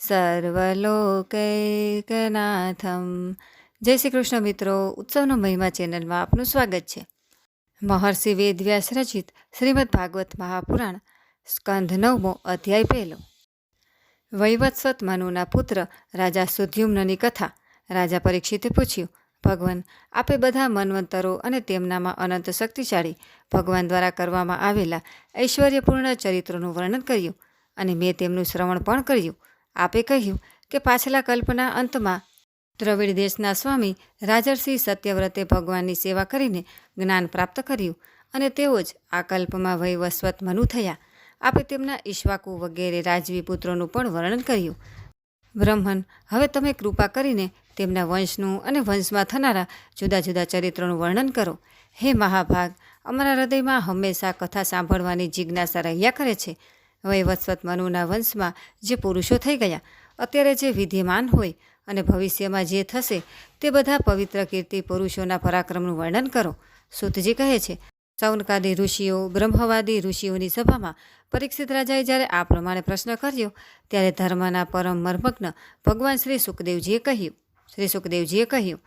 સર્વલોકૈકનાથમ. જય શ્રી કૃષ્ણ મિત્રો, ઉત્સવનો મહિમા ચેનલમાં આપનું સ્વાગત છે. મહર્ષિ વેદવ્યાસ રચિત શ્રીમદ ભાગવત મહાપુરાણ સ્કંધ નવમો અધ્યાય પહેલો. વૈવત્સત મનુના પુત્ર રાજા સુધ્યુમ્નની કથા. રાજા પરીક્ષિતે પૂછ્યું, ભગવાન, આપે બધા મન્વંતરો અને તેમનામાં અનંત શક્તિશાળી ભગવાન દ્વારા કરવામાં આવેલા ઐશ્વર્યપૂર્ણ ચરિત્રોનું વર્ણન કર્યું અને મેં તેમનું શ્રવણ પણ કર્યું. આપે કહ્યું કે પાછલા કલ્પના અંતમાં દ્રવિડ દેશના સ્વામી રાજર્ષિ સત્યવ્રતે ભગવાનની સેવા કરીને જ્ઞાન પ્રાપ્ત કર્યું અને તેઓ જ આ કલ્પમાં વૈવસ્વત મનુ થયા. આપે તેમના ઈશ્વાકુ વગેરે રાજવી પુત્રોનું પણ વર્ણન કર્યું. બ્રહ્મન, હવે તમે કૃપા કરીને તેમના વંશનું અને વંશમાં થનારા જુદા જુદા ચરિત્રોનું વર્ણન કરો. હે મહાભાગ, અમારા હૃદયમાં હંમેશા કથા સાંભળવાની જિજ્ઞાસા રહ્યા કરે છે. વૈવસ્વત મનુના વંશમાં જે પુરુષો થઈ ગયા, અત્યારે જે વિદ્યમાન હોય અને ભવિષ્યમાં જે થશે, તે બધા પવિત્ર કીર્તિ પુરુષોના પરાક્રમનું વર્ણન કરો. સુતજી કહે છે સૌનકાદી ઋષિઓ, બ્રહ્મવાદી ઋષિઓની સભામાં પરીક્ષિત રાજાએ જ્યારે આ પ્રમાણે પ્રશ્ન કર્યો, ત્યારે ધર્મના પરમ મર્મગ્ન ભગવાન શ્રી સુખદેવજીએ કહ્યું, શ્રી સુખદેવજીએ કહ્યું,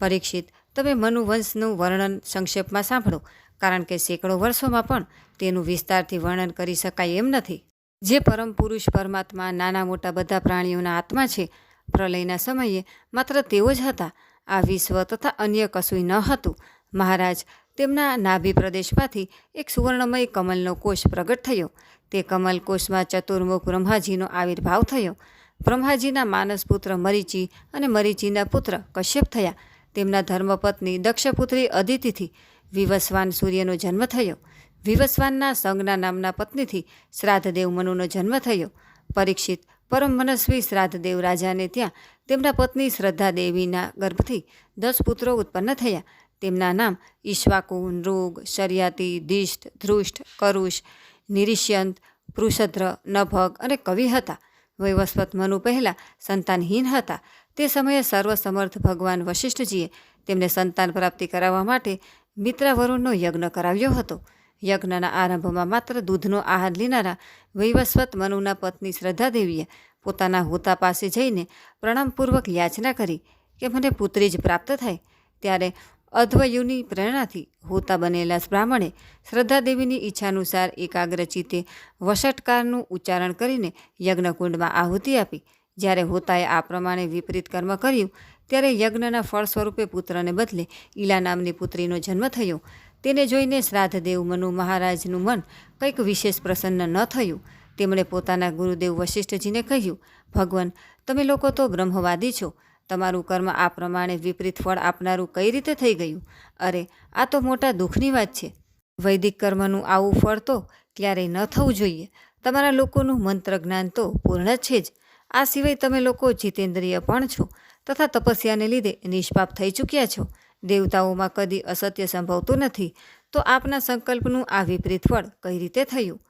પરીક્ષિત, તમે મનુવંશનું વર્ણન સંક્ષેપમાં સાંભળો. કારણ કે સેંકડો વર્ષોમાં પણ તેનું વિસ્તારથી વર્ણન કરી શકાય એમ નથી. જે પરમ પુરુષ પરમાત્મા, નાના મોટા બધા પ્રાણીઓના આત્મા છે, પ્રલયના સમયે માત્ર તેઓ જ હતા. આ વિશ્વ તથા અન્ય કશુંય ન હતું. મહારાજ, તેમના નાભી પ્રદેશમાંથી એક સુવર્ણમય કમલનો કોષ પ્રગટ થયો. તે કમલ કોષમાં ચતુર્મુખ બ્રહ્માજીનો આવિર્ભાવ થયો. બ્રહ્માજીના માનસપુત્ર મરીચી અને મરીચીના પુત્ર કશ્યપ થયા. તેમના ધર્મપત્ની દક્ષપુત્રી અદિતિથી વિવસ્વાન સૂર્યનો જન્મ થયો. વિવસ્વાનના સંજ્ઞા નામના પત્નીથી શ્રાદ્ધદેવ મનુનો જન્મ થયો. પરીક્ષિત પરમ મનસ્વી શ્રાદ્ધદેવ રાજાને ત્યાં તેમના પત્ની શ્રદ્ધા દેવીના ગર્ભથી દસ પુત્રો ઉત્પન્ન થયા. તેમના નામ ઈશ્વાકુ નૃગ શર્યાતિ, દિષ્ટ, ધૃષ્ટ, કરુષ નિરિષ્યંત પૃષદ્ર નભગ અને કવિ હતા. વૈવસ્વત મનુ પહેલાં સંતાનહીન હતા. તે સમયે સર્વસમર્થ ભગવાન વશિષ્ઠજીએ તેમને સંતાન પ્રાપ્તિ કરાવવા માટે મિત્રાવરુણનો યજ્ઞ કરાવ્યો હતો. યજ્ઞના આરંભમાં માત્ર દૂધનો આહાર લેનારા વૈવસ્વત મનુના પત્ની શ્રદ્ધાદેવીએ પોતાના હોતા પાસે જઈને પ્રણામપૂર્વક યાચના કરી કે મને પુત્રી જ પ્રાપ્ત થાય. ત્યારે અધ્વયુની પ્રેરણાથી હોતા બનેલા બ્રાહ્મણે શ્રદ્ધાદેવીની ઈચ્છાનુસાર એકાગ્ર ચિત્તે વષટકારનું ઉચ્ચારણ કરીને યજ્ઞકુંડમાં આહુતિ આપી. જ્યારે હોતાએ આ પ્રમાણે વિપરીત કર્મ કર્યું ત્યારે યજ્ઞના ફળ સ્વરૂપે પુત્રને બદલે ઈલા નામની પુત્રીનો જન્મ થયો. તેને જોઈને શ્રાદ્ધદેવ મનુ મહારાજનું મન કંઈક વિશેષ પ્રસન્ન ન થયું. તેમણે પોતાના ગુરુદેવ વશિષ્ઠજીને કહ્યું, ભગવાન, તમે લોકો તો બ્રહ્મવાદી છો. તમારું કર્મ આ પ્રમાણે વિપરીત ફળ આપનારું કઈ રીતે થઈ ગયું? અરે, આ તો મોટા દુઃખની વાત છે. વૈદિક કર્મનું આવું ફળ તો ક્યારેય ન થવું જોઈએ. તમારા લોકોનું મંત્ર જ્ઞાન તો પૂર્ણ છે જ. આ સિવાય તમે લોકો જીતેન્દ્રિય પણ છો. તથા તપસ્યાને લીધે નિષ્પાપ થઈ ચૂક્યા છો. દેવતાઓમાં કદી અસત્ય સંભવતું નથી. તો આપના સંકલ્પનું આ વિપરીત ફળ કઈ રીતે થયું?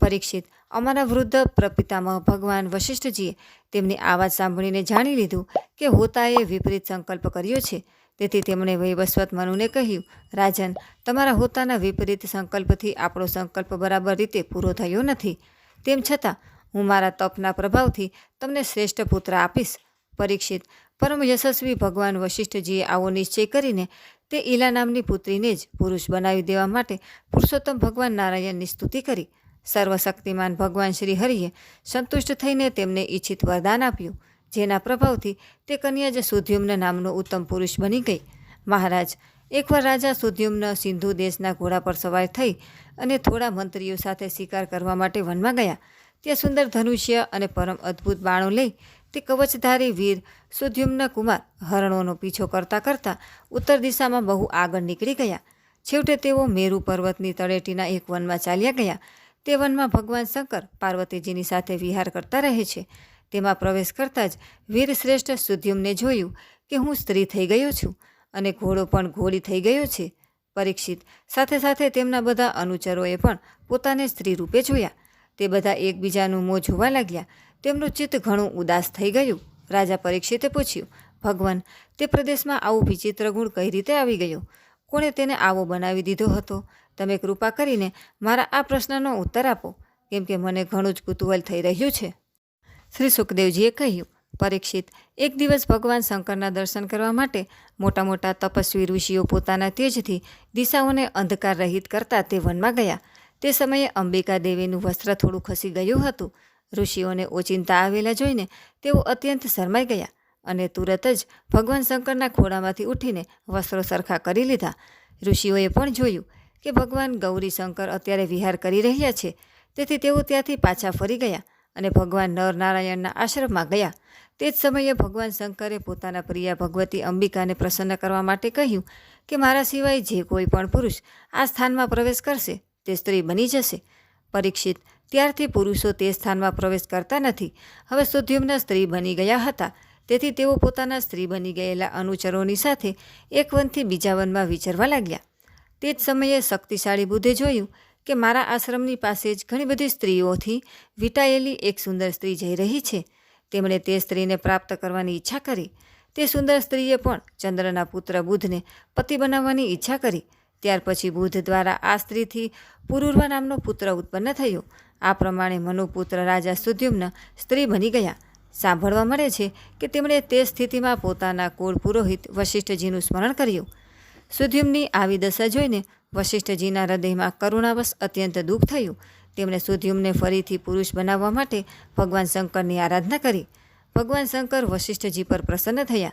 પરીક્ષિત, અમારા વૃદ્ધ પ્રપિતામહ ભગવાન વશિષ્ઠજીએ તેમની આ વાત સાંભળીને જાણી લીધું કે હોતાએ વિપરીત સંકલ્પ કર્યો છે. તેથી તેમણે વૈવસ્વત મનુને કહ્યું, રાજન, તમારા હોતાના વિપરીત સંકલ્પથી આપણો સંકલ્પ બરાબર રીતે પૂરો થયો નથી. તેમ છતાં, હું મારા તપના પ્રભાવથી તમને શ્રેષ્ઠ પુત્ર આપીશ. પરીક્ષિત પરમ યશસ્વી ભગવાન વશિષ્ઠજીએ આવો નિશ્ચય કરીને તે ઈલા નામની પુત્રીને જ પુરુષ બનાવી દેવા માટે પુરુષોત્તમ ભગવાન નારાયણની સ્તુતિ કરી. સર્વશક્તિમાન ભગવાન શ્રી હરિએ સંતુષ્ટ થઈને તેમને ઈચ્છિત વરદાન આપ્યું, જેના પ્રભાવથી તે કન્યા જ સુધ્યુમ્ન નામનો ઉત્તમ પુરુષ બની ગઈ. મહારાજ, એકવાર રાજા સુધ્યુમ્ન સિંધુ દેશના ઘોડા પર સવાર થઈ અને થોડા મંત્રીઓ સાથે શિકાર કરવા માટે વનમાં ગયા, ત્યાં સુંદર ધનુષ્ય અને પરમ અદ્ભુત બાણો લઈ તે કવચધારી વીર સુદ્યુમ્ન કુમાર હરણોનો પીછો કરતાં કરતાં ઉત્તર દિશામાં બહુ આગળ નીકળી ગયા. છેવટે તેઓ મેરુ પર્વતની તળેટીના એક વનમાં ચાલ્યા ગયા. તે વનમાં ભગવાન શંકર પાર્વતીજીની સાથે વિહાર કરતા રહે છે. તેમાં પ્રવેશ કરતાં જ વીરશ્રેષ્ઠ સુદ્યુમને જોયું કે હું સ્ત્રી થઈ ગયો છું અને ઘોડો પણ ઘોડી થઈ ગયો છે. પરીક્ષિત સાથે સાથે તેમના બધા અનુચરોએ પણ પોતાને સ્ત્રી રૂપે જોયા. તે બધા એકબીજાનું મોં જોવા લાગ્યા. તેમનું ચિત્ત ઘણું ઉદાસ થઈ ગયું. રાજા પરીક્ષિતે પૂછ્યું, ભગવાન, તે પ્રદેશમાં આવું વિચિત્ર ગુણ કઈ રીતે આવી ગયો? કોણે તેને આવો બનાવી દીધો હતો? તમે કૃપા કરીને મારા આ પ્રશ્નનો ઉત્તર આપો, કેમ કે મને ઘણું જ કુતૂહલ થઈ રહ્યું છે. શ્રી સુખદેવજીએ કહ્યું, પરીક્ષિત, એક દિવસ ભગવાન શંકરના દર્શન કરવા માટે મોટા મોટા તપસ્વી ઋષિઓ પોતાના તેજથી દિશાઓને અંધકાર રહિત કરતા તે વનમાં ગયા. તે સમયે અંબિકા દેવીનું વસ્ત્ર થોડું ખસી ગયું હતું. ઋષિઓને ઓચિંતા આવેલા જોઈને તેઓ અત્યંત શરમાઈ ગયા અને તુરત જ ભગવાન શંકરના ખોળામાંથી ઉઠીને વસ્ત્રો સરખા કરી લીધા. ઋષિઓએ પણ જોયું કે ભગવાન ગૌરી શંકર અત્યારે વિહાર કરી રહ્યા છે, તેથી તેઓ ત્યાંથી પાછા ફરી ગયા અને ભગવાન નરનારાયણના આશ્રમમાં ગયા. તે જ સમયે ભગવાન શંકરે પોતાના પ્રિયા ભગવતી અંબિકાને પ્રસન્ન કરવા માટે કહ્યું કે મારા સિવાય જે કોઈ પણ પુરુષ આ સ્થાનમાં પ્રવેશ કરશે, તે સ્ત્રી બની જશે. પરીક્ષિત ત્યારથી પુરુષો તે સ્થાનમાં પ્રવેશ કરતા નથી. હવે સુદ્યુમ્ન સ્ત્રી બની ગયા હતા. તેથી તેઓ પોતાના સ્ત્રી બની ગયેલા અનુચરોની સાથે એક વનથી બીજા વનમાં વિચરવા લાગ્યા. તે જ સમયે શક્તિશાળી બુદ્ધે જોયું કે મારા આશ્રમની પાસે જ ઘણી બધી સ્ત્રીઓથી વીંટાયેલી એક સુંદર સ્ત્રી જઈ રહી છે. તેમણે તે સ્ત્રીને પ્રાપ્ત કરવાની ઈચ્છા કરી. તે સુંદર સ્ત્રીએ પણ ચંદ્રના પુત્ર બુદ્ધને પતિ બનાવવાની ઈચ્છા કરી. ત્યાર પછી બુદ્ધ દ્વારા આ સ્ત્રીથી પુરુર્વા નામનો પુત્ર ઉત્પન્ન થયો. આ પ્રમાણે મનુપુત્ર રાજા સુદ્યુમ્ન સ્ત્રી બની ગયા. સાંભળવા મળે છે કે તેમણે તે સ્થિતિમાં પોતાના કુળ પુરોહિત વશિષ્ઠજીનું સ્મરણ કર્યું. સુદ્યુમ્ની આવી દશા જોઈને વશિષ્ઠજીના હૃદયમાં કરુણાવશ અત્યંત દુઃખ થયું. તેમણે સુદ્યુમને ફરીથી પુરુષ બનાવવા માટે ભગવાન શંકરની આરાધના કરી. ભગવાન શંકર વશિષ્ઠજી પર પ્રસન્ન થયા.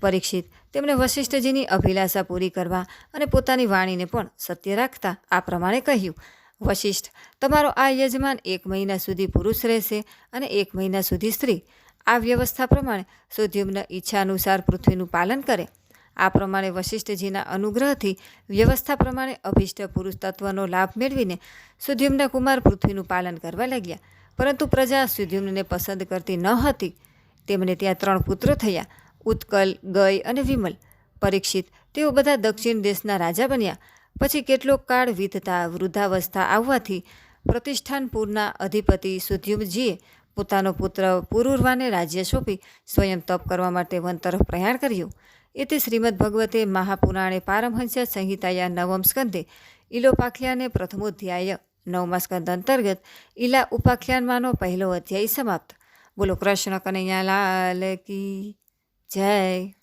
પરીક્ષિત, તેમણે વશિષ્ઠજીની અભિલાષા પૂરી કરવા અને પોતાની વાણીને પણ સત્ય રાખતા આ પ્રમાણે કહ્યું. વશિષ્ઠ, તમારો આ યજમાન એક મહિના સુધી પુરુષ રહેશે અને એક મહિના સુધી સ્ત્રી. આ વ્યવસ્થા પ્રમાણે સુદ્યુમ્ન ઈચ્છા અનુસાર પૃથ્વીનું પાલન કરે. આ પ્રમાણે વશિષ્ઠજીના અનુગ્રહથી વ્યવસ્થા પ્રમાણે અભિષ્ટ પુરુષ તત્વનો લાભ મેળવીને સુદ્યુમ્ન કુમાર પૃથ્વીનું પાલન કરવા લાગ્યા. પરંતુ પ્રજા સુદ્યુમ્નને પસંદ કરતી ન હતી. તેમને ત્યાં ત્રણ પુત્રો થયા, ઉત્કલ, ગય અને વિમલ. પરીક્ષિત, તેઓ બધા દક્ષિણ દેશના રાજા બન્યા. પછી કેટલોક કાળ વીતતા વૃદ્ધાવસ્થા આવવાથી પ્રતિષ્ઠાનપુરના અધિપતિ સુદ્યુમજીએ પોતાનો પુત્ર પુરુર્વાને રાજ્ય સોંપી સ્વયં તપ કરવા માટે વન તરફ પ્રયાણ કર્યું. એતે શ્રીમદ ભગવતે મહાપુરાણે પારમહંસ્ય સંહિતાયા નવમ સ્કંદે ઇલોપાખ્યાને પ્રથમોધ્યાય નવમા સ્કંદ અંતર્ગત ઇલા ઉપાખ્યાનમાંનો પહેલો અધ્યાય સમાપ્ત. બોલો કૃષ્ણ કનૈયા લાલ કી જય.